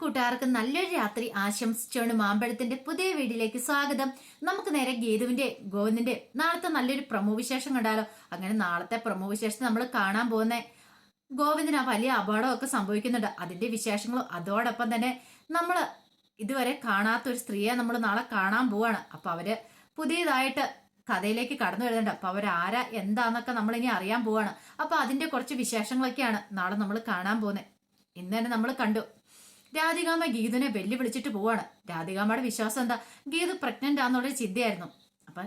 കൂട്ടുകാർക്ക് നല്ലൊരു രാത്രി ആശംസിച്ചുകൊണ്ട് മാമ്പഴത്തിന്റെ പുതിയ വീഡിയോയിലേക്ക് സ്വാഗതം. നമുക്ക് നേരെ ഗീതുവിന്റെ ഗോവിന്ദിന്റെ നാളത്തെ നല്ലൊരു പ്രമോ വിശേഷം കണ്ടാലോ? അങ്ങനെ നാളത്തെ പ്രമോ വിശേഷം നമ്മൾ കാണാൻ പോകുന്ന. ഗോവിന്ദിന് ആ വലിയ അപകടമൊക്കെ സംഭവിക്കുന്നുണ്ട്. അതിന്റെ വിശേഷങ്ങളും അതോടൊപ്പം തന്നെ നമ്മൾ ഇതുവരെ കാണാത്ത ഒരു സ്ത്രീയെ നമ്മൾ നാളെ കാണാൻ പോവാണ്. അപ്പൊ അവർ പുതിയതായിട്ട് കഥയിലേക്ക് കടന്നു വരുന്നുണ്ട്. അപ്പൊ അവരാരാ എന്താന്നൊക്കെ നമ്മൾ ഇനി അറിയാൻ പോവാണ്. അപ്പൊ അതിന്റെ കുറച്ച് വിശേഷങ്ങളൊക്കെയാണ് നാളെ നമ്മൾ കാണാൻ പോകുന്നത് ഇന്ന് തന്നെ നമ്മൾ കണ്ടു. രാധികാമ്മ ഗീതുനെ വെല്ലുവിളിച്ചിട്ട് പോവാണ്. രാധികാമ്മയുടെ വിശ്വാസം എന്താ? ഗീതു പ്രഗ്നന്റ് ആണെന്നുള്ളൊരു ചിന്തയായിരുന്നു. അപ്പൊ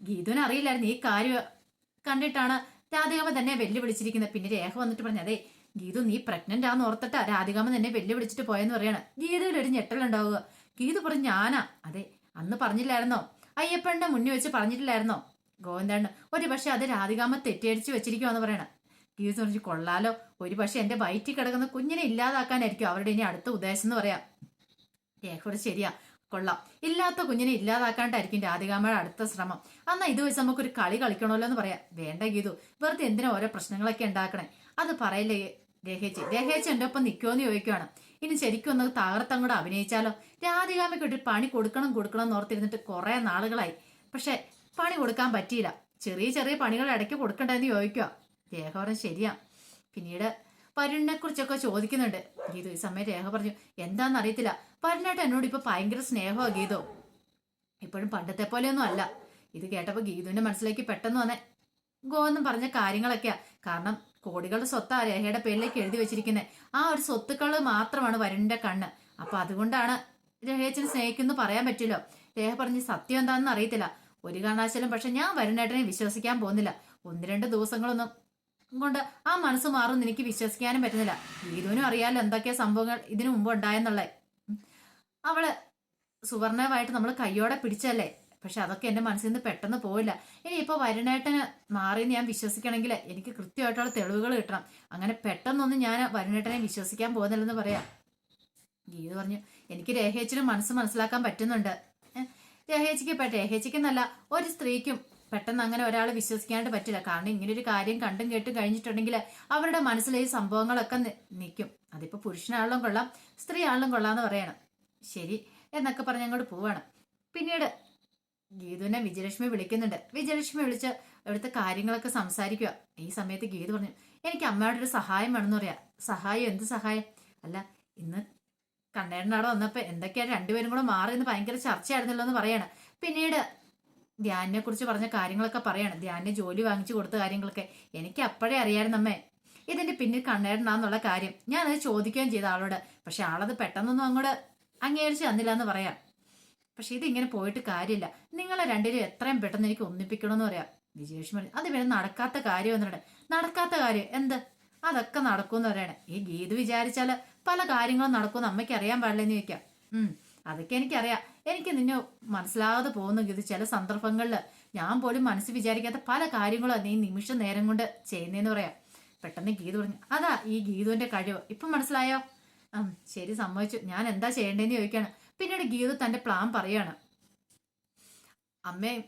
ഗീതുവിന് അറിയില്ലായിരുന്നു ഈ കാര്യം കണ്ടിട്ടാണ് രാധികാമ്മ തന്നെ വെല്ലുവിളിച്ചിരിക്കുന്നത്. പിന്നെ രേഖ വന്നിട്ട് പറഞ്ഞു അതെ ഗീതു നീ പ്രഗ്നന്റ് ആന്ന് ഓർത്തിട്ടാ രാധികാമ്മ തന്നെ വെല്ലുവിളിച്ചിട്ട് പോയെന്ന് പറയാണ്. ഗീതുവിൽ ഒരു ഞെട്ടലുണ്ടാവുക ഗീതു പറഞ്ഞു ഞാനാ? അതെ അന്ന് പറഞ്ഞില്ലായിരുന്നോ? അയ്യപ്പന്റെ മുന്നിൽ വെച്ച് പറഞ്ഞിട്ടില്ലായിരുന്നോ? ഗോവിന്ദണ്ണ ഒരു പക്ഷെ അത് രാധികാമ്മ തെറ്റിയടിച്ച് വെച്ചിരിക്കുവാന്ന് പറയണ. ഗീതു പറഞ്ഞു കൊള്ളാലോ. ഒരു പക്ഷെ എന്റെ വയറ്റിൽ കിടക്കുന്ന കുഞ്ഞിനെ ഇല്ലാതാക്കാനായിരിക്കും അവരുടെ ഇനി അടുത്ത ഉദ്ദേശം എന്ന് പറയാം. രേഖയോട് ശരിയാ. കൊള്ളാം. ഇല്ലാത്ത കുഞ്ഞിനെ ഇല്ലാതാക്കാണ്ടായിരിക്കും രാധികാമ്മയുടെ അടുത്ത ശ്രമം. എന്നാ ഇത് വെച്ച് നമുക്കൊരു കളി കളിക്കണമല്ലോ എന്ന് പറയാം. വേണ്ട ഗീതു. വെറുതെ എന്തിനാ ഓരോ പ്രശ്നങ്ങളൊക്കെ ഉണ്ടാക്കണേ? അത് പറയില്ലേ രഹേച്ചി? രഹേച്ചി എന്റെ ഒപ്പം നിൽക്കുമെന്ന് ചോദിക്കുവാണ്. ഇനി ശരിക്കും ഒന്ന് തകർത്തങ്ങോട്ട് അഭിനയിച്ചാലോ? രാധികാമ്മയ്ക്ക് ഒരു പണി കൊടുക്കണം കൊടുക്കണം എന്ന് ഓർത്തിരുന്നിട്ട് കുറെ നാളുകളായി. പക്ഷെ പണി കൊടുക്കാൻ പറ്റിയില്ല. ചെറിയ ചെറിയ പണികൾ ഇടയ്ക്ക് കൊടുക്കണ്ടെന്ന് ചോദിക്കുക രേഖ ശരിയാ. പിന്നീട് പരുണിനെ കുറിച്ചൊക്കെ ചോദിക്കുന്നുണ്ട്. ഗീതു ഈ സമയം രേഖ പറഞ്ഞു. എന്താന്ന് അറിയത്തില്ല പരുണായിട്ട് എന്നോട് ഇപ്പൊ ഭയങ്കര സ്നേഹമാണ് ഗീതു. ഇപ്പോഴും പണ്ടത്തെ പോലെയൊന്നും അല്ല. ഇത് കേട്ടപ്പോൾ ഗീതുവിന്റെ മനസ്സിലേക്ക് പെട്ടെന്ന് വന്നെ. ഗോവെന്നും പറഞ്ഞ കാര്യങ്ങളൊക്കെയാ. കാരണം കോടികളുടെ സ്വത്താ രേഖയുടെ പേരിലേക്ക് എഴുതി വെച്ചിരിക്കുന്നത് ആ ഒരു സ്വത്തുക്കൾ മാത്രമാണ് വരുണിന്റെ കണ്ണ്. അപ്പൊ അതുകൊണ്ടാണ് രേഖയച്ചനെ സ്നേഹിക്കുന്നു പറയാൻ പറ്റില്ലോ. രേഖ പറഞ്ഞ് സത്യം എന്താണെന്ന് അറിയത്തില്ല. ഒരു കാരണവശാലും പക്ഷെ ഞാൻ വരുണേട്ടനെ വിശ്വസിക്കാൻ പോകുന്നില്ല. ഒന്ന് രണ്ട് ദിവസങ്ങളൊന്നും കൊണ്ട് ആ മനസ്സ് മാറുമെന്ന് എനിക്ക് വിശ്വസിക്കാനും പറ്റുന്നില്ല. ഗീതുവിനും അറിയാലോ എന്തൊക്കെയാ സംഭവങ്ങൾ ഇതിനു മുമ്പ് ഉണ്ടായെന്നുള്ളത്. അവൾ സുവർണമായിട്ട് നമ്മൾ കയ്യോടെ പിടിച്ചല്ലേ പക്ഷെ അതൊക്കെ എന്റെ മനസ്സിൽ നിന്ന് പെട്ടെന്ന് പോയില്ല ഇനി ഇപ്പൊ വരുണേട്ടന് മാറിയെന്ന് ഞാൻ വിശ്വസിക്കണമെങ്കിൽ എനിക്ക് കൃത്യമായിട്ടുള്ള തെളിവുകൾ കിട്ടണം. അങ്ങനെ പെട്ടെന്നൊന്നും ഞാൻ വരുണേട്ടനെ വിശ്വസിക്കാൻ പോകുന്നില്ലെന്ന് പറയാം. ഗീത പറഞ്ഞു എനിക്ക് രേഖേച്ചിനും മനസ്സ് മനസ്സിലാക്കാൻ പറ്റുന്നുണ്ട്. രേഹേച്ചിക്ക് പറ്റ രേഖേച്ചിക്കെന്നല്ല ഒരു സ്ത്രീക്കും പെട്ടെന്ന് അങ്ങനെ ഒരാളെ വിശ്വസിക്കാനായിട്ട് പറ്റില്ല. കാരണം ഇങ്ങനെ ഒരു കാര്യം കണ്ടും കേട്ടും കഴിഞ്ഞിട്ടുണ്ടെങ്കിൽ അവരുടെ മനസ്സിലെ ഈ സംഭവങ്ങളൊക്കെ നിൽക്കും അതിപ്പോൾ പുരുഷനാണെങ്കിലും കൊള്ളാം സ്ത്രീ ആളും കൊള്ളാം എന്ന് പറയണം. ശരി എന്നൊക്കെ പറഞ്ഞ് അങ്ങോട്ട് പോവാണ്. പിന്നീട് ഗീതുവിനെ വിജയലക്ഷ്മി വിളിക്കുന്നുണ്ട്. വിജയലക്ഷ്മി വിളിച്ച് ഇവിടുത്തെ കാര്യങ്ങളൊക്കെ സംസാരിക്കുക. ഈ സമയത്ത് ഗീതു പറഞ്ഞു എനിക്ക് അമ്മയുടെ ഒരു സഹായം വേണമെന്ന് പറയാ. സഹായം? എന്ത് സഹായം? അല്ല ഇന്ന് കണ്ണേടൻ വന്നപ്പോൾ വന്നപ്പോ എന്തൊക്കെയാണ് രണ്ടുപേരും കൂടെ മാറി എന്ന് ഭയങ്കര ചർച്ചയായിരുന്നല്ലോ എന്ന് പറയാണ്. പിന്നീട് ധ്യാനിനെ കുറിച്ച് പറഞ്ഞ കാര്യങ്ങളൊക്കെ പറയാണ്. ധ്യാനിന് ജോലി വാങ്ങിച്ചു കൊടുത്ത കാര്യങ്ങളൊക്കെ എനിക്ക് അപ്പോഴേ അറിയായിരുന്നു അമ്മേ. ഇതിന്റെ പിന്നിൽ കണ്ണേടനാന്നുള്ള കാര്യം. ഞാനത് ചോദിക്കുകയും ചെയ്ത ആളോട്. പക്ഷെ ആളത് പെട്ടെന്നൊന്നും അങ്ങോട്ട് അംഗീകരിച്ച് തന്നില്ല എന്ന് പറയാം. പക്ഷെ ഇതിങ്ങനെ പോയിട്ട് കാര്യമില്ല. നിങ്ങളെ രണ്ടുപേരും എത്രയും പെട്ടെന്ന് എനിക്ക് ഒന്നിപ്പിക്കണമെന്ന് പറയാം. വിജയേഷ് പറഞ്ഞു അത് പിന്നെ നടക്കാത്ത കാര്യം എന്നിട്ട് നടക്കാത്ത കാര്യം എന്ത്? അതൊക്കെ നടക്കുമെന്ന് പറയണേ. ഈ ഗീത് വിചാരിച്ചാൽ പല കാര്യങ്ങളും നടക്കുമെന്ന് അമ്മയ്ക്ക് അറിയാൻ പാടില്ലെന്ന് ചോദിക്കാം. ഉം അതൊക്കെ എനിക്കറിയാം. എനിക്ക് നിന്നെ മനസ്സിലാകാതെ പോകുന്നു ഇത് ചില സന്ദർഭങ്ങളിൽ ഞാൻ പോലും മനസ്സ് വിചാരിക്കാത്ത പല കാര്യങ്ങളും നീ നിമിഷ നേരം കൊണ്ട് ചെയ്യുന്നതെന്ന് പറയാം. പെട്ടെന്ന് ഗീതു പറഞ്ഞു അതാ ഈ ഗീതുവിന്റെ കഴിവ്. ഇപ്പൊ മനസ്സിലായോ? ശരി സമ്മതിച്ചു. ഞാൻ എന്താ ചെയ്യേണ്ടതെന്ന് ചോദിക്കാണ്. പിന്നീട് ഗീതു തന്റെ പ്ലാൻ പറയാണ് അമ്മയും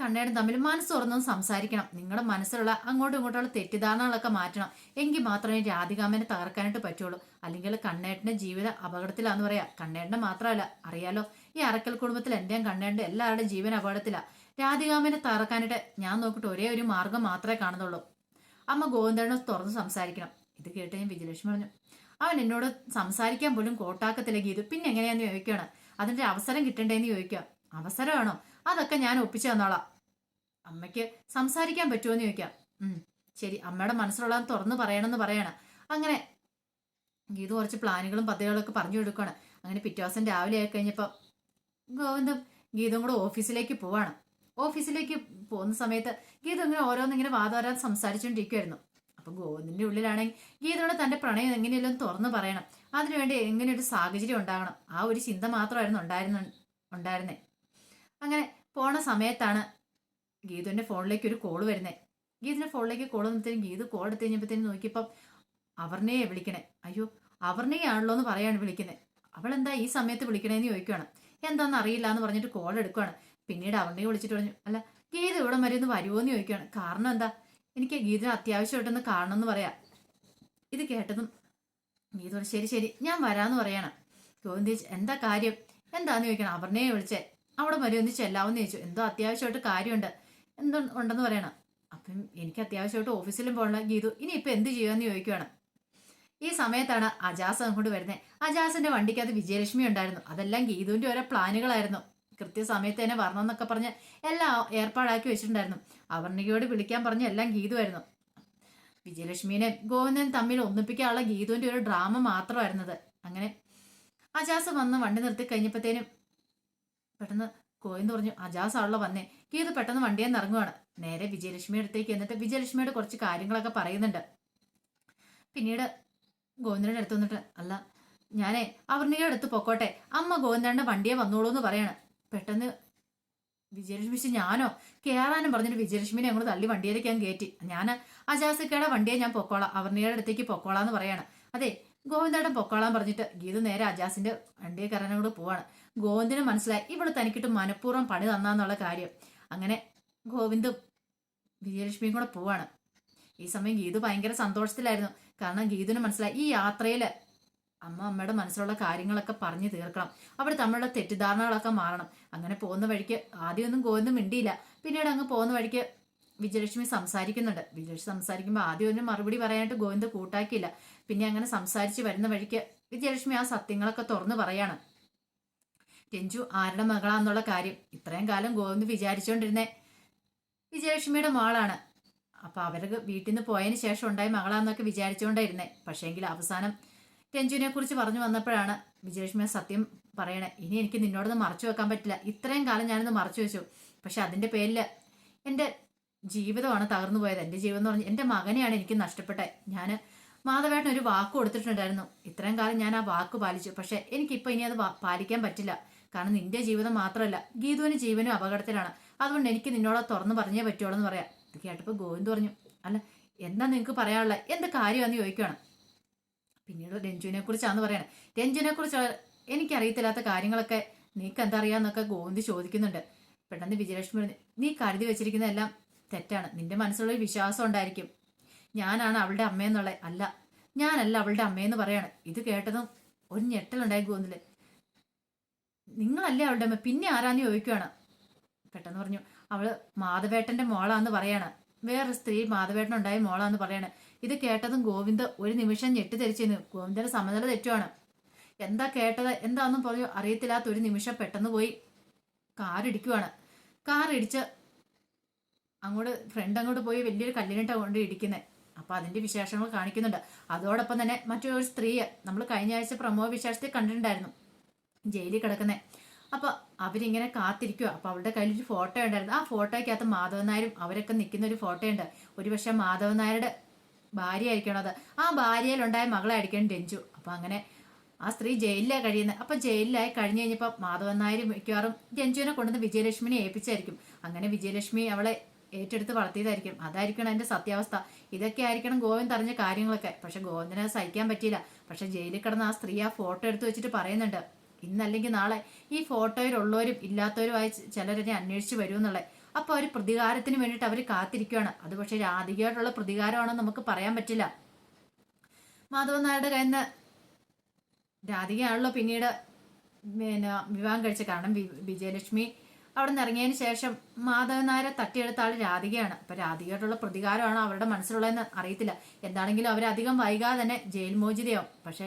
കണ്ണേടും തമ്മിൽ മനസ്സ് തുറന്നും സംസാരിക്കണം. നിങ്ങളുടെ മനസ്സിലുള്ള അങ്ങോട്ടും ഇങ്ങോട്ടുള്ള തെറ്റിദ്ധാരണകളൊക്കെ മാറ്റണം. എങ്കിൽ മാത്രമേ രാധികാമനെ തകർക്കാനായിട്ട് പറ്റുള്ളൂ. അല്ലെങ്കിൽ കണ്ണേട്ടന്റെ ജീവിത അപകടത്തിലാന്ന് പറയാ. കണ്ണേട്ടനെ മാത്രമല്ല അറിയാലോ ഈ അറക്കൽ കുടുംബത്തിൽ എന്റെയും കണ്ണേണ്ട എല്ലാവരുടെയും ജീവൻ അപകടത്തിലാ. രാധികാമനെ തറക്കാനിട്ട് ഞാൻ നോക്കിയിട്ട് ഒരേ ഒരു മാർഗം മാത്രമേ കാണുന്നുള്ളൂ. അമ്മ ഗോവിന്ദനോട് തുറന്ന് സംസാരിക്കണം. ഇത് കേട്ട് ഞാൻ വിജയലക്ഷ്മി പറഞ്ഞു അവൻ എന്നോട് സംസാരിക്കാൻ പോലും കോട്ടാക്കത്തില്ല ഗീതു. പിന്നെ എങ്ങനെയാന്ന് ചോദിക്കുകയാണ് അതിന്റെ അവസരം കിട്ടണ്ടേന്ന് ചോദിക്കുക അവസരമാണോ അതൊക്കെ ഞാൻ ഒപ്പിച്ചു തന്നോളാം. അമ്മയ്ക്ക് സംസാരിക്കാൻ പറ്റുമോ എന്ന് ചോദിക്കാം ശരി. അമ്മയുടെ മനസ്സിലുള്ളത് തുറന്ന് പറയണമെന്ന് പറയണം. അങ്ങനെ ഗീതു കുറച്ച് പ്ലാനുകളും പദ്ധതികളൊക്കെ പറഞ്ഞു കൊടുക്കുകയാണ് അങ്ങനെ പിറ്റേ ദിവസം രാവിലെ ആയി കഴിഞ്ഞപ്പോൾ ഗോവിന്ദം ഗീതും കൂടെ ഓഫീസിലേക്ക് പോവാണ്. ഓഫീസിലേക്ക് പോകുന്ന സമയത്ത് ഗീത ഇങ്ങനെ ഓരോന്നിങ്ങനെ വാദോരാൻ സംസാരിച്ചുകൊണ്ടിരിക്കുമായിരുന്നു അപ്പൊ ഗോവിന്ദിന്റെ ഉള്ളിലാണെങ്കിൽ ഗീതയോട് തന്റെ പ്രണയം എങ്ങനെയല്ലോ തുറന്നു പറയണം. അതിനുവേണ്ടി എങ്ങനെ ഒരു സാഹചര്യം ഉണ്ടാകണം. ആ ഒരു ചിന്ത മാത്രമായിരുന്നു ഉണ്ടായിരുന്ന ഉണ്ടായിരുന്നേ. അങ്ങനെ പോണ സമയത്താണ് ഗീതുവിന്റെ ഫോണിലേക്ക് ഒരു കോൾ വരുന്നത് ഗീതിന്റെ ഫോണിലേക്ക് കോൾ വന്നത്തേനും ഗീത് കോൾ എടുത്ത് കഴിഞ്ഞപ്പോഴത്തേനും നോക്കിയപ്പം അവർണയെ വിളിക്കണേ. അയ്യോ അവർണയാണല്ലോ എന്ന് പറയാണ് വിളിക്കുന്നത്. എന്താ ഈ സമയത്ത് വിളിക്കണേന്ന് ചോദിക്കുകയാണ് എന്താണെന്ന് അറിയില്ല എന്ന് പറഞ്ഞിട്ട് കോൾ എടുക്കുകയാണ് പിന്നീട് അവനെ വിളിച്ചിട്ട് പറഞ്ഞു അല്ല ഗീത ഇവിടെ വരെ ഒന്ന് വരുമോ എന്ന് ചോദിക്കുകയാണ് കാരണം എന്താ? എനിക്ക് ഗീതിന് അത്യാവശ്യമായിട്ടൊന്ന് കാണണം എന്ന് പറയാം. ഇത് കേട്ടതും ഗീത ശരി ശരി ഞാൻ വരാന്ന് പറയണം. ഗോവിന്ദ ചോദിച്ചു എന്താ കാര്യം? എന്താന്ന് ചോദിക്കണം? അപർണയെ വിളിച്ചേ അവിടെ വരെ ഒന്ന് ചെല്ലാവെന്ന് ചോദിച്ചു. എന്തോ അത്യാവശ്യമായിട്ട് കാര്യമുണ്ട്. എന്തോ ഉണ്ടെന്ന് പറയണം. അപ്പം എനിക്ക് അത്യാവശ്യമായിട്ട് ഓഫീസിലും പോകണം ഗീതു ഇനി ഇപ്പം എന്ത് ചെയ്യുമെന്ന് ചോദിക്കുകയാണ് ഈ സമയത്താണ് അജാസ് അങ്ങോട്ട് വരുന്നത് അജാസിന്റെ വണ്ടിക്കകത്ത് വിജയലക്ഷ്മി ഉണ്ടായിരുന്നു. അതെല്ലാം ഗീതുവിന്റെ ഓരോ പ്ലാനുകളായിരുന്നു. കൃത്യസമയത്ത് തന്നെ വരണമെന്നൊക്കെ പറഞ്ഞ് എല്ലാം ഏർപ്പാടാക്കി വെച്ചിട്ടുണ്ടായിരുന്നു. അവർണികയോട് വിളിക്കാൻ പറഞ്ഞ എല്ലാം ഗീതുവായിരുന്നു. വിജയലക്ഷ്മിനെ ഗോവിന്ദൻ തമ്മിൽ ഒന്നിപ്പിക്കാനുള്ള ഗീതുവിന്റെ ഒരു ഡ്രാമ മാത്രമായിരുന്നത്. അങ്ങനെ അജാസ് വന്ന് വണ്ടി നിർത്തി കഴിഞ്ഞപ്പോഴത്തേനും പെട്ടെന്ന് ഗോവിന്ദ് പറഞ്ഞു അജാസ് ആണല്ലോ വന്നേ. ഗീതു പെട്ടെന്ന് വണ്ടിയിൽ നിന്ന് ഇറങ്ങുവാണ്. നേരെ വിജയലക്ഷ്മിയുടെ അടുത്തേക്ക് എന്നിട്ട് വിജയലക്ഷ്മിയുടെ കുറച്ച് കാര്യങ്ങളൊക്കെ പറയുന്നുണ്ട്. പിന്നീട് ഗോവിന്ദന്റെ അടുത്ത് വന്നിട്ട് അല്ല ഞാനേ അവർണിയുടെ അടുത്ത് പൊക്കോട്ടെ. അമ്മ ഗോവിന്ദന്റെ വണ്ടിയെ വന്നോളൂ എന്ന് പറയാണ്. പെട്ടെന്ന് വിജയലക്ഷ്മി ഞാനോ കേറാനും പറഞ്ഞിട്ട് വിജയലക്ഷ്മിനെ അങ്ങോട്ട് തള്ളി വണ്ടിയിലേക്ക് ഞാൻ കയറ്റി ഞാൻ അജാസിക്കയുടെ വണ്ടിയെ ഞാൻ പൊക്കോളാം അവർണിയുടെ അടുത്തേക്ക് പൊക്കോളാം എന്ന് പറയാണ്. അതെ ഗോവിന്ദയുടെ പൊക്കോളാൻ പറഞ്ഞിട്ട് ഗീത നേരെ അജാസിന്റെ വണ്ടിയെ കയറാനോട് പോവാണ്. ഗോവിന്ദന് മനസ്സിലായി ഇവിടെ തനിക്കിട്ട് മനഃപൂർവം പണി തന്നാന്നുള്ള കാര്യം. അങ്ങനെ ഗോവിന്ദും വിജയലക്ഷ്മിയും കൂടെ പോവാണ്. ഈ സമയം ഗീതു ഭയങ്കര സന്തോഷത്തിലായിരുന്നു. കാരണം ഗീതുവിന് മനസ്സിലായി ഈ യാത്രയിൽ അമ്മ അമ്മയുടെ മനസ്സിലുള്ള കാര്യങ്ങളൊക്കെ പറഞ്ഞു തീർക്കണം. അവർ തമ്മിലുള്ള തെറ്റിദ്ധാരണകളൊക്കെ മാറണം. അങ്ങനെ പോകുന്ന വഴിക്ക് ആദ്യമൊന്നും ഗോവിന്ദം മിണ്ടിയില്ല. പിന്നീട് അങ്ങ് പോകുന്ന വഴിക്ക് വിജയലക്ഷ്മി സംസാരിക്കുന്നുണ്ട്. വിജയലക്ഷ്മി സംസാരിക്കുമ്പോൾ ആദ്യം ഒന്നും മറുപടി പറയാനായിട്ട് ഗോവിന്ദ് കൂട്ടാക്കിയില്ല. പിന്നെ അങ്ങനെ സംസാരിച്ച് വരുന്ന വഴിക്ക് വിജയലക്ഷ്മി ആ സത്യങ്ങളൊക്കെ തുറന്നു പറയാണ്. രഞ്ജു ആരുടെ മകളാന്നുള്ള കാര്യം. ഇത്രയും കാലം ഗോവിന്ദ് വിചാരിച്ചുകൊണ്ടിരുന്നേ വിജയലക്ഷ്മിയുടെ മോളാണ്. അപ്പൊ അവർക്ക് വീട്ടിൽ നിന്ന് പോയതിന് ശേഷം ഉണ്ടായ മകളാന്നൊക്കെ വിചാരിച്ചുകൊണ്ടായിരുന്നേ പക്ഷേങ്കിൽ അവസാനം രഞ്ജുവിനെ കുറിച്ച് പറഞ്ഞു വന്നപ്പോഴാണ് വിജയലക്ഷ്മി സത്യം പറയണേ ഇനി എനിക്ക് നിന്നോടൊന്ന് മറച്ചു വെക്കാൻ പറ്റില്ല. ഇത്രയും കാലം ഞാനൊന്ന് മറച്ചു വെച്ചു. പക്ഷെ അതിന്റെ പേരിൽ എന്റെ ജീവിതമാണ് തകർന്നു പോയത്. എന്റെ ജീവിതം എന്ന് പറഞ്ഞാൽ എന്റെ മകനെയാണ് എനിക്ക് നഷ്ടപ്പെട്ടത് ഞാൻ മാധവേട്ടൻ ഒരു വാക്ക് കൊടുത്തിട്ടുണ്ടായിരുന്നു. ഇത്രയും കാലം ഞാൻ ആ വാക്ക് പാലിച്ചു. പക്ഷെ എനിക്കിപ്പോൾ ഇനി അത് പാലിക്കാൻ പറ്റില്ല. കാരണം നിന്റെ ജീവിതം മാത്രമല്ല ഗീതുവിന് ജീവനും അപകടത്തിലാണ്. അതുകൊണ്ട് എനിക്ക് നിന്നോട് തുറന്നു പറഞ്ഞേ പറ്റുള്ളൂ എന്ന് പറയാം. ഇത് കേട്ടപ്പോൾ ഗോവിന്ദ് പറഞ്ഞു അല്ല എന്താ നിങ്ങൾക്ക് പറയാനുള്ളത് എന്ത് കാര്യമാണെന്ന് ചോദിക്കുകയാണ് പിന്നീട് രഞ്ജുവിനെ കുറിച്ചാന്ന് പറയണേ. രഞ്ജുവിനെ കുറിച്ച് എനിക്കറിയത്തില്ലാത്ത കാര്യങ്ങളൊക്കെ നീക്ക് എന്താ അറിയാന്നൊക്കെ ഗോവിന്ദ് ചോദിക്കുന്നുണ്ട്. പെട്ടെന്ന് വിജയലക്ഷ്മി പറഞ്ഞു നീ കരുതി വെച്ചിരിക്കുന്നതെല്ലാം തെറ്റാണ്. നിന്റെ മനസ്സിലുള്ള വിശ്വാസം ഉണ്ടായിരിക്കും. ഞാനാണ് അവളുടെ അമ്മയെന്നുള്ള. അല്ല ഞാനല്ല അവളുടെ അമ്മയെന്ന് പറയാണ്. ഇത് കേട്ടതും ഒരു ഞെട്ടലുണ്ടായി ഗോവിന്ദിൽ. നിങ്ങളല്ലേ അവളുടെ അമ്മ? പിന്നെ ആരാന്ന് ചോദിക്കുകയാണ് പെട്ടെന്ന് പറഞ്ഞു അവൾ മാധവേട്ടന്റെ മോളാന്ന് പറയാണ്. വേറൊരു സ്ത്രീ മാധവേട്ടനുണ്ടായ മോളാന്ന് പറയാണ്. ഇത് കേട്ടതും ഗോവിന്ദ് ഒരു നിമിഷം ഞെട്ടിത്തെരിച്ചിരുന്നു ഗോവിന്ദന്റെ സമനില തെറ്റുവാണ്. എന്താ കേട്ടത്? എന്താണെന്നും പറഞ്ഞു അറിയത്തില്ലാത്ത ഒരു നിമിഷം പെട്ടെന്ന് പോയി കാർ ഇടിച്ച് അങ്ങോട്ട് ഫ്രണ്ട് അങ്ങോട്ട് പോയി വലിയൊരു കല്ലിനിട്ട കൊണ്ട് ഇടിക്കുന്നത് അപ്പൊ അതിന്റെ വിശേഷങ്ങൾ കാണിക്കുന്നുണ്ട്. അതോടൊപ്പം തന്നെ മറ്റൊരു സ്ത്രീയെ നമ്മൾ കഴിഞ്ഞ ആഴ്ച പ്രമോ വിശേഷത്തിൽ കണ്ടിട്ടുണ്ടായിരുന്നു. ജയിലിൽ കിടക്കുന്നത് അപ്പൊ അവരിങ്ങനെ കാത്തിരിക്കുക അപ്പൊ അവളുടെ കയ്യിൽ ഒരു ഫോട്ടോ ഉണ്ടായിരുന്നു. ആ ഫോട്ടോയ്ക്കകത്ത് മാധവൻ നായരും അവരൊക്കെ നിൽക്കുന്ന ഒരു ഫോട്ടോ ഉണ്ട്. ഒരുപക്ഷെ മാധവൻ നായരുടെ ഭാര്യ ആയിരിക്കണം അത്. ആ ഭാര്യയിലുണ്ടായ മകളായിരിക്കണം രഞ്ജു. അപ്പൊ അങ്ങനെ ആ സ്ത്രീ ജയിലിലാണ് കഴിയുന്നത് അപ്പൊ ജയിലിലായി കഴിഞ്ഞു കഴിഞ്ഞപ്പോൾ മാധവൻ നായർ മിക്കവാറും രഞ്ജുവിനെ കൊണ്ടുവന്ന് വിജയലക്ഷ്മിനെ ഏൽപ്പിച്ചായിരിക്കും. അങ്ങനെ വിജയലക്ഷ്മി അവളെ ഏറ്റെടുത്ത് വളർത്തിയതായിരിക്കും. അതായിരിക്കണം അതിന്റെ സത്യാവസ്ഥ. ഇതൊക്കെ ആയിരിക്കണം ഗോവിന്ദ് അറിഞ്ഞ കാര്യങ്ങളൊക്കെ. പക്ഷെ ഗോവിന്ദനെ സഹിക്കാൻ പറ്റിയില്ല. പക്ഷെ ജയിലിൽ കിടന്ന ആ സ്ത്രീ ആ ഫോട്ടോ എടുത്ത് വെച്ചിട്ട് പറയുന്നുണ്ട്. ഇന്നല്ലെങ്കിൽ നാളെ ഈ ഫോട്ടോയിലുള്ളവരും ഇല്ലാത്തവരുമായി ചിലരെ അന്വേഷിച്ച് വരും എന്നുള്ളത്. അപ്പൊ അവർ പ്രതികാരത്തിന് വേണ്ടിയിട്ട് അവർ കാത്തിരിക്കുകയാണ് അത് പക്ഷെ രാധികയായിട്ടുള്ള പ്രതികാരമാണെന്ന് നമുക്ക് പറയാൻ പറ്റില്ല. മാധവൻ നായരുടെ കയ്യിൽ നിന്ന് രാധികയാണല്ലോ പിന്നീട് പിന്നെ വിവാഹം കഴിച്ച കാരണം വിജയലക്ഷ്മി അവിടെ നിന്ന് ഇറങ്ങിയതിന് ശേഷം മാധവൻ നായരെ തട്ടിയെടുത്ത ആൾ രാധികയാണ് അപ്പൊ രാധികയായിട്ടുള്ള പ്രതികാരമാണ് അവരുടെ മനസ്സിലുള്ളതെന്ന് അറിയത്തില്ല. എന്താണെങ്കിലും അവരധികം വൈകാതെ തന്നെ ജയിൽ മോചിതയാവും. പക്ഷെ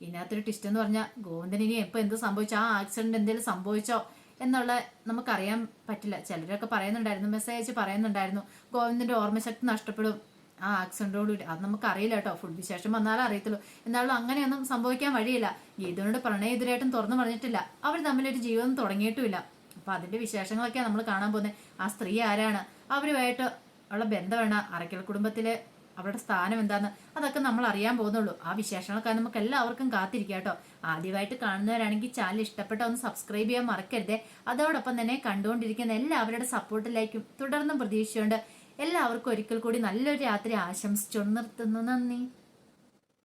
ഇതിനകത്തൊരു ട്വിസ്റ്റ് എന്ന് പറഞ്ഞാൽ ഗോവിന്ദൻ ഇനി എപ്പോൾ എന്ത് സംഭവിച്ചോ ആ ആക്സിഡന്റ് എന്തെങ്കിലും സംഭവിച്ചോ എന്നുള്ള നമുക്കറിയാൻ പറ്റില്ല. ചിലരൊക്കെ പറയുന്നുണ്ടായിരുന്നു മെസ്സേജ് പറയുന്നുണ്ടായിരുന്നു ഗോവിന്ദന്റെ ഓർമ്മശക്തി നഷ്ടപ്പെടും ആ ആക്സിഡന്റോടുകൂടി അത് നമുക്ക് അറിയില്ല കേട്ടോ. ഫുഡ് വിശേഷം വന്നാലും അറിയത്തുള്ളൂ. എന്നാലും അങ്ങനെയൊന്നും സംഭവിക്കാൻ വഴിയില്ല. ഗീതനോട് പ്രണയ എതിരായിട്ടും തുറന്നു പറഞ്ഞിട്ടില്ല. അവർ തമ്മിലൊരു ജീവിതം തുടങ്ങിയിട്ടുമില്ല. അപ്പൊ അതിന്റെ വിശേഷങ്ങളൊക്കെയാണ് നമ്മൾ കാണാൻ പോകുന്നത്. ആ സ്ത്രീ ആരാണ്? അവരുമായിട്ട് ഉള്ള ബന്ധമാണ് അറക്കൽ കുടുംബത്തിലെ അവരുടെ സ്ഥാനം എന്താന്ന് അതൊക്കെ നമ്മൾ അറിയാൻ പോകുന്നുള്ളൂ. ആ വിശേഷങ്ങളൊക്കെ നമുക്ക് എല്ലാവർക്കും കാത്തിരിക്കാം കേട്ടോ. ആദ്യമായിട്ട് കാണുന്നവരാണെങ്കിൽ ചാനൽ ഇഷ്ടപ്പെട്ട ഒന്ന് സബ്സ്ക്രൈബ് ചെയ്യാൻ മറക്കരുതേ. അതോടൊപ്പം തന്നെ കണ്ടുകൊണ്ടിരിക്കുന്ന എല്ലാവരുടെ സപ്പോർട്ടിലേക്കും തുടർന്നും പ്രതീക്ഷിച്ചുകൊണ്ട് എല്ലാവർക്കും ഒരിക്കൽ കൂടി നല്ലൊരു രാത്രി ആശംസിച്ചു നിർത്തുന്നു. നന്ദി.